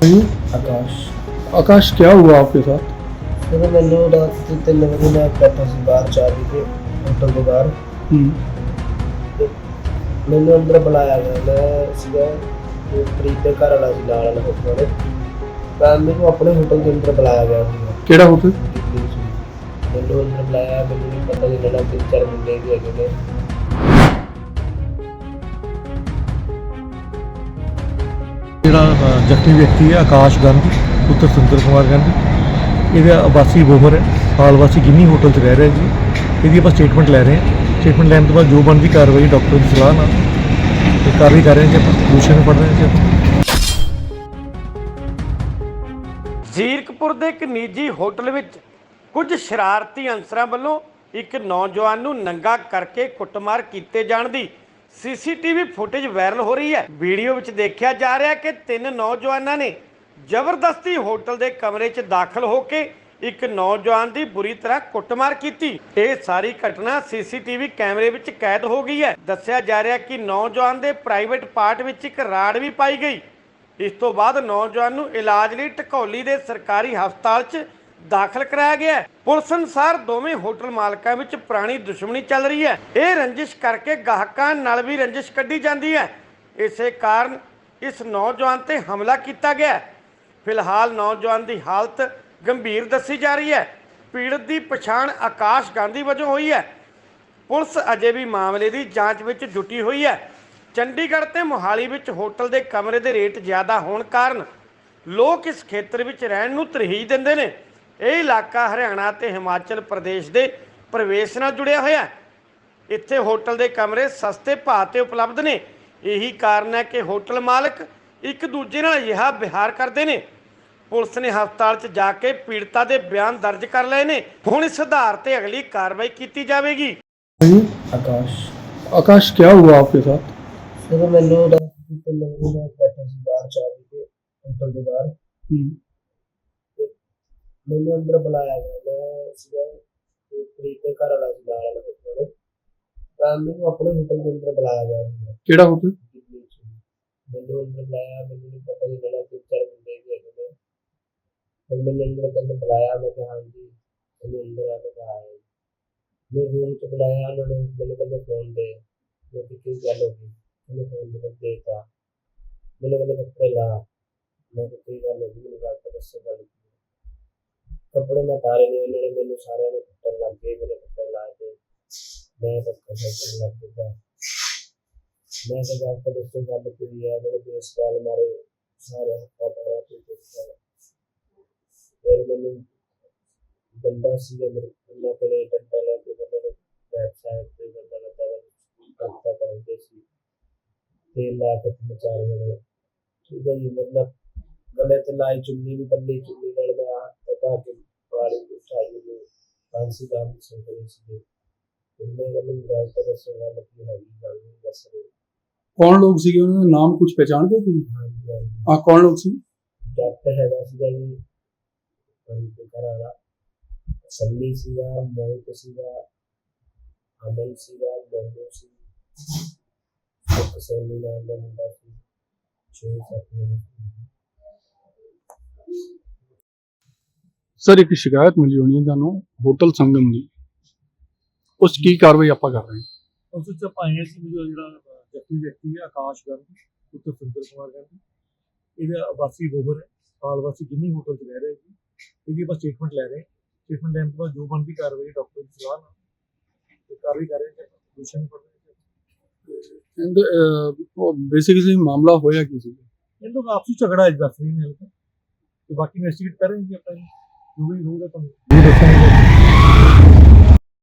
जी ਆਕਾਸ਼ आकाश क्या हुआ आपके साथ ਜਦੋਂ ਮੈਨੂੰ ਰਾਤ ਦੇ ਤਿੰਨ ਵਜੇ ਮੈਂ ਬੈਠਾ ਸੀ ਬਾਹਰ ਚਾਹ ਪੀ ਕੇ ਹੋਟਲ ਦੇ ਬਾਹਰ हम्म, ਤੇ ਮੈਨੂੰ ਅੰਦਰ ਬੁਲਾਇਆ ਗਿਆ ਮੈਂ ਸੀਗਾ ਤੇ ਪ੍ਰੀਤ ਦੇ ਘਰ ਵਾਲਾ ਸੀ ਨਾਲ ਵਾਲਾ ਹੋਟਲ ਵਾਲੇ ਤਾਂ ਮੈਨੂੰ ਆਪਣੇ ਹੋਟਲ ਦੇ ਅੰਦਰ ਬੁਲਾਇਆ ਗਿਆ ਸੀਗਾ केड़ा होटल ਦਿੱਲੀ 'ਚ। ਮੈਨੂੰ ਅੰਦਰ ਬੁਲਾਇਆ ਮੈਨੂੰ ਨਹੀਂ ਪਤਾ ਕਿ ਨਾਲ ਤਿੰਨ ਚਾਰ ਮੁੰਡੇ ਵੀ ਹੈਗੇ ਨੇ ਜ਼ਖਮੀ ਵਿਅਕਤੀ ਹੈ, ਆਕਾਸ਼ ਗਾਂਧੀ, ਪੁੱਤਰ ਸੁੰਦਰ ਕੁਮਾਰ ਗਾਂਧੀ। ਇਹਦਾ ਆਵਾਸੀ ਬੋਹਰ ਹੈ, ਹਾਲ ਵਾਸੀ ਗਿੰਨੀ ਹੋਟਲ 'ਚ ਰਹਿ ਰਿਹਾ ਜੀ। ਇਹਦੀ ਆਪਾਂ ਸਟੇਟਮੈਂਟ ਲੈ ਰਹੇ ਹਾਂ। ਸਟੇਟਮੈਂਟ ਲੈਣ ਤੋਂ ਬਾਅਦ ਜੋ ਬਣਦੀ ਕਾਰਵਾਈ ਡਾਕਟਰ ਦੀ ਸਲਾਹ ਨਾਲ ਤੇ ਕਾਰਵਾਈ ਕਰ ਰਹੇ ਹਾਂ ਜੀ ਆਪਾਂ। ਦੋਸ਼ੀਆਂ ਨੂੰ ਫੜ ਰਹੇ ਹਾਂ ਜੀ ਆਪਾਂ। ਜ਼ੀਰਕਪੁਰ ਦੇ ਇੱਕ ਨਿੱਜੀ ਹੋਟਲ ਵਿੱਚ ਕੁਝ ਸ਼ਰਾਰਤੀ ਅਨਸਰਾਂ ਵੱਲੋਂ ਇੱਕ ਨੌਜਵਾਨ ਨੂੰ ਨੰਗਾ ਕਰਕੇ ਕੁੱਟਮਾਰ ਕੀਤੇ ਜਾਣ ਦੀ ਸੀਸੀਟੀਵੀ ਫੁਟੇਜ ਵਾਇਰਲ ਹੋ ਰਹੀ ਹੈ। ਵੀਡੀਓ ਵਿੱਚ ਦੇਖਿਆ ਜਾ ਰਿਹਾ ਕਿ ਤਿੰਨ ਨੌਜਵਾਨਾਂ ਨੇ ਜ਼ਬਰਦਸਤੀ ਹੋਟਲ ਦੇ ਕਮਰੇ 'ਚ ਦਾਖਲ ਹੋ ਕੇ ਇੱਕ ਨੌਜਵਾਨ ਦੀ ਬੁਰੀ ਤਰ੍ਹਾਂ ਕੁੱਟਮਾਰ ਕੀਤੀ। ਇਹ ਸਾਰੀ ਘਟਨਾ ਸੀਸੀਟੀਵੀ ਕੈਮਰੇ ਵਿੱਚ ਕੈਦ ਹੋ ਗਈ ਹੈ। ਦੱਸਿਆ ਜਾ ਰਿਹਾ ਕਿ ਨੌਜਵਾਨ ਦੇ ਪ੍ਰਾਈਵੇਟ ਪਾਰਟ ਵਿੱਚ ਇੱਕ ਰਾੜ ਵੀ ਪਾਈ ਗਈ। ਇਸ ਤੋਂ ਬਾਅਦ ਨੌਜਵਾਨ ਨੂੰ ਇਲਾਜ ਲਈ ਟਕੌਲੀ ਦੇ ਸਰਕਾਰੀ ਹਸਪਤਾਲ 'ਚ ਦਾਖਲ ਕਰਾਇਆ ਗਿਆ ਪੁਲਿਸ ਅਨੁਸਾਰ ਦੋਵੇਂ ਹੋਟਲ ਮਾਲਕਾਂ ਵਿੱਚ ਪੁਰਾਣੀ ਦੁਸ਼ਮਣੀ ਚੱਲ ਰਹੀ ਹੈ। ਇਹ ਰੰਜਿਸ਼ ਕਰਕੇ ਗਾਹਕਾਂ ਨਾਲ ਵੀ ਰੰਜਿਸ਼ ਕੱਢੀ ਜਾਂਦੀ ਹੈ। ਇਸੇ ਕਾਰਨ ਇਸ ਨੌਜਵਾਨ ਤੇ ਹਮਲਾ ਕੀਤਾ ਗਿਆ ਫਿਲਹਾਲ ਨੌਜਵਾਨ ਦੀ ਹਾਲਤ ਗੰਭੀਰ ਦੱਸੀ ਜਾ ਰਹੀ ਹੈ। ਪੀੜਤ ਦੀ ਪਛਾਣ ਆਕਾਸ਼ ਗਾਂਧੀ ਵਜੋਂ ਹੋਈ ਹੈ। ਪੁਲਿਸ ਅਜੇ ਵੀ ਮਾਮਲੇ ਦੀ ਜਾਂਚ ਵਿੱਚ ਜੁਟੀ ਹੋਈ ਹੈ। ਚੰਡੀਗੜ੍ਹ ਤੇ ਮੋਹਾਲੀ ਵਿੱਚ ਹੋਟਲ ਦੇ ਕਮਰੇ ਦੇ ਰੇਟ ਜ਼ਿਆਦਾ ਹੋਣ ਕਾਰਨ ਲੋਕ ਇਸ ਖੇਤਰ ਵਿੱਚ ਰਹਿਣ ਨੂੰ ਤਰਜੀਹ ਦਿੰਦੇ ਨੇ। ਇਹ ਇਲਾਕਾ ਹਰਿਆਣਾ ਤੇ ਹਿਮਾਚਲ ਪ੍ਰਦੇਸ਼ ਦੇ ਪ੍ਰਵੇਸ਼ ਨਾਲ ਜੁੜਿਆ ਹੋਇਆ ਹੈ ਇੱਥੇ ਹੋਟਲ ਦੇ ਕਮਰੇ ਸਸਤੇ ਭਾਅ ਤੇ ਉਪਲਬਧ ਨੇ ਇਹੀ ਕਾਰਨ ਹੈ ਕਿ ਹੋਟਲ ਮਾਲਕ ਇੱਕ ਦੂਜੇ ਨਾਲ ਅਜਿਹਾ ਵਿਹਾਰ ਕਰਦੇ ਨੇ ਪੁਲਿਸ ਨੇ ਹਸਪਤਾਲ 'ਚ ਜਾ ਕੇ ਪੀੜਤਾ ਦੇ ਬਿਆਨ ਦਰਜ ਕਰ ਲਏ ਨੇ ਹੁਣ ਇਸ ਆਧਾਰ ਤੇ ਅਗਲੀ ਕਾਰਵਾਈ ਕੀਤੀ ਜਾਵੇਗੀ जी ਆਕਾਸ਼ आकाश क्या हुआ आपके साथ ਜਦੋਂ ਮੈਨੂੰ ਰਾਤ ਦੇ ਤਿੰਨ ਵਜੇ ਮੈਂ ਬੈਠਾ ਸੀ ਬਾਹਰ ਚਾਹ ਪੀ ਕੇ ਹੋਟਲ ਦੇ ਬਾਹਰ हम्म, ਤੇ ਮੈਨੂੰ ਅੰਦਰ ਬੁਲਾਇਆ ਗਿਆ। ਮੈਂ ਸੀਗਾ ਪ੍ਰੀਤ ਦੇ ਘਰ ਵਾਲਾ ਸੀ ਨਾਲ ਵਾਲਾ ਕੋਲ। ਤਾਂ ਮੈਨੂੰ ਆਪਣੇ ਹੋਟਲ ਦੇ ਅੰਦਰ ਬੁਲਾਇਆ ਗਿਆ। ਕਿਹੜਾ ਹੋਟਲ ਮੈਨੂੰ ਅੰਦਰ ਬੁਲਾਇਆ ਮੈਨੂੰ ਨਹੀਂ ਪਤਾ ਜਿਹੜਾ ਤਿੰਨ ਚਾਰ ਬੰਦੇ ਵੀ ਹੈਗੇ ਨੇ। ਫਿਰ ਮੈਨੂੰ ਅੰਦਰ ਕਹਿੰਦੇ ਬੁਲਾਇਆ ਮੈਂ ਕਿਹਾ ਹਾਂਜੀ ਮੈਨੂੰ ਅੰਦਰ ਆ ਕੇ ਆਇਆ ਮੈਂ ਰੂਮ ਚ ਬੁਲਾਇਆ ਉਹਨਾਂ ਨੇ ਮੈਨੂੰ ਕਹਿੰਦੇ ਫੋਨ ਦੇ। ਮੈਂ ਕਿਹਾ ਗੱਲ ਹੋ ਗਈ? ਉਹਨੇ ਫੋਨ ਨੰਬਰ ਦੇਤਾ। ਮੈਨੂੰ ਕਹਿੰਦੇ ਕੱਪੜੇ ਲਾ। ਮੈਂ ਕਿਹਾ ਕੋਈ ਗੱਲ ਹੋ ਗਈ? ਮੈਨੂੰ ਗੱਲ ਤਾਂ ਦੱਸੋ ਗੱਲ ਕੱਪੜੇ ਮੈਂ ਤਾਰੇ ਨੇ ਉਹਨਾਂ ਨੇ ਮੈਨੂੰ ਸਾਰਿਆਂ ਨੇ ਕੁੱਟਣ ਲੱਗ ਗਏ ਮੇਰੇ ਕੱਪੜੇ ਲਾ ਕੇ ਮੈਂ ਤਾਂ ਕੱਪੜੇ ਲੱਗ ਗਿਆ ਮੈਂ ਤਾਂ ਗੱਲ ਤਾਂ ਦੱਸੋ ਗੱਲ ਕੀ ਹੈ ਮੇਰੇ ਬੇਸ ਕਾਲ ਮਾਰੇ ਸਾਰੇ ਹੱਥਾਂ ਪੈਰਾਂ ਤੇ ਕੁੱਟਿਆ ਫਿਰ ਮੈਨੂੰ ਡੰਡਾ ਸੀ ਮੇਰੇ ਉਹਨਾਂ ਕੋਲੇ ਡੰਡਾ ਲੈ ਕੇ ਉਹਨਾਂ ਨੇ ਬੈਕ ਸਾਈਡ ਤੇ ਡੰਡਾ ਲੱਗਾ ਹੋਇਆ ਕੰਤਾ ਕਰਦੇ ਸੀ ਤੇ ਲਾ ਕੇ ਮਚਾ ਰਹੇ ਠੀਕ ਹੈ ਜੀ ਮਤਲਬ ਗਲੇ ਤੇ ਲਾਈ ਚੁੰਨੀ ਵੀ ਬੰਨੀ ਚੁੰਨੀ ਨਾਲ ਮੈਂ ਹੱਥ ਤੱਕਾ ਕੇ ਵਾਲੀ ਉਠਾਈ ਨੂੰ ਫਾਂਸੀ ਦਾ ਵੀ ਸੁਣ ਰਹੀ ਸੀ ਤੇ ਮੈਂ ਕਹਿੰਦਾ ਗੱਲ ਤਾਂ ਦੱਸੋ ਗੱਲ ਕੀ ਹੈਗੀ ਗੱਲ ਨਹੀਂ ਦੱਸ ਰਹੇ कौन लोग सी उन्होंने नाम कुछ पहचानते थे ਹਾਂਜੀ ਹਾਂਜੀ हाँ कौन लोग सी ਜੱਟ ਹੈਗਾ ਸੀਗਾ ਜੀ ਪੰਜ ਦੇ ਘਰ ਵਾਲਾ ਸੰਨੀ ਸੀਗਾ ਮੋਹਿਤ ਸੀਗਾ ਅਮਨ ਸੀਗਾ ਮੋਹਨ ਸੀ ਇੱਕ ਸੋਨੀ ਨਾਮ ਦਾ ਮੁੰਡਾ ਸੀ ਛੇ ਸੱਤ ਜਣੇ ਸਰ ਇੱਕ ਸ਼ਿਕਾਇਤ ਮਿਲੀ ਹੋਣੀ ਹੈ ਤੁਹਾਨੂੰ ਹੋਟਲ ਸੰਗਮ ਦੀ। ਉਸ ਕੀ ਕਾਰਵਾਈ ਆਪਾਂ ਕਰ ਰਹੇ ਹਾਂ? ਉਸ ਵਿੱਚ ਆਪਾਂ ਆਏ ਸੀ ਵੀ ਜੋ ਜਿਹੜਾ ਜ਼ਖਮੀ ਵਿਅਕਤੀ ਹੈ ਆਕਾਸ਼ ਗਾਂਧੀ ਪੁੱਤਰ ਸੁੰਦਰ ਕੁਮਾਰ ਗਾਂਧੀ ਇਹਦਾ ਆਵਾਸੀ ਬੋਹਰ ਹੈ ਹਾਲ ਵਾਸੀ ਗਿੰਨੀ ਹੋਟਲ 'ਚ ਰਹਿ ਰਿਹਾ ਜੀ ਇਹਦੀ ਆਪਾਂ ਸਟੇਟਮੈਂਟ ਲੈ ਰਹੇ ਹਾਂ। ਸਟੇਟਮੈਂਟ ਲੈਣ ਤੋਂ ਬਾਅਦ ਜੋ ਬਣਦੀ ਕਾਰਵਾਈ ਡਾਕਟਰ ਦੀ ਸਲਾਹ ਨਾਲ ਤੇ ਕਾਰਵਾਈ ਕਰ ਰਹੇ ਹਾਂ। ਜੀ ਦੋਸ਼ੀਆਂ ਨੂੰ ਫੜ ਰਹੇ ਹਾਂ। ਇਹਦੇ ਬੇਸਿਕਲੀ ਮਾਮਲਾ ਹੋਇਆ ਕੀ ਸੀ? ਇਹ ਲੋਕ ਆਪਸੀ ਝਗੜਾ ਹੈ ਦੱਸ ਰਹੀ ਨੇ ਹਲਕਾ ਤੇ ਬਾਕੀ ਇਨਵੈਸਟੀਗੇਟ ਕਰ ਰਹੇ ਹਾਂ ਜੀ ਆਪਾਂ ਇਹਨੂੰ। ਜੋ ਵੀ ਹੋਊਗਾ ਤੁਹਾਨੂੰ ਜ਼ਰੂਰ ਦੱਸਾਂਗੇ